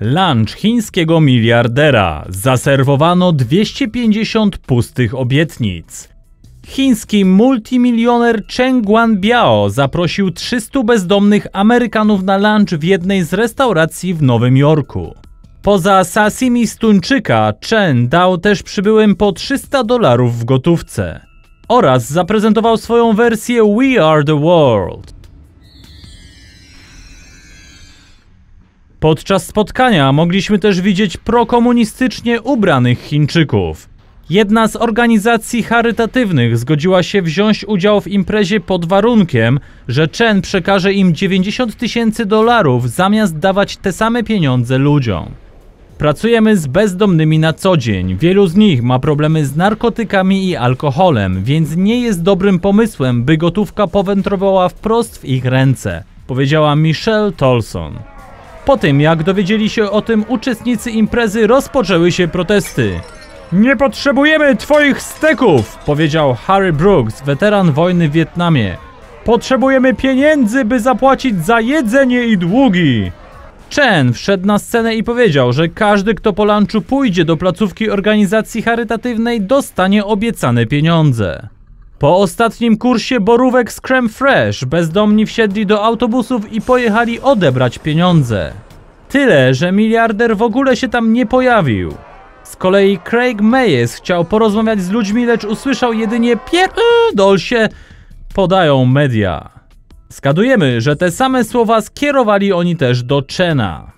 Lunch chińskiego miliardera. Zaserwowano 250 pustych obietnic. Chiński multimilioner Chen Guanbiao zaprosił 300 bezdomnych Amerykanów na lunch w jednej z restauracji w Nowym Jorku. Poza sashimi z tuńczyka, Chen dał też przybyłym po 300 dolarów w gotówce. Oraz zaprezentował swoją wersję We Are The World. Podczas spotkania mogliśmy też widzieć prokomunistycznie ubranych Chińczyków. Jedna z organizacji charytatywnych zgodziła się wziąć udział w imprezie pod warunkiem, że Chen przekaże im 90 tysięcy dolarów zamiast dawać te same pieniądze ludziom. Pracujemy z bezdomnymi na co dzień. Wielu z nich ma problemy z narkotykami i alkoholem, więc nie jest dobrym pomysłem, by gotówka powędrowała wprost w ich ręce, powiedziała Michelle Tolson. Po tym, jak dowiedzieli się o tym uczestnicy imprezy, rozpoczęły się protesty. Nie potrzebujemy twoich steków, powiedział Harry Brooks, weteran wojny w Wietnamie. Potrzebujemy pieniędzy, by zapłacić za jedzenie i długi. Chen wszedł na scenę i powiedział, że każdy, kto po lunchu pójdzie do placówki organizacji charytatywnej, dostanie obiecane pieniądze. Po ostatnim kursie borówek z creme fresh bezdomni wsiedli do autobusów i pojechali odebrać pieniądze. Tyle, że miliarder w ogóle się tam nie pojawił. Z kolei Craig Mayes chciał porozmawiać z ludźmi, lecz usłyszał jedynie pierdol się, podają media. Skadujemy, że te same słowa skierowali oni też do Chena.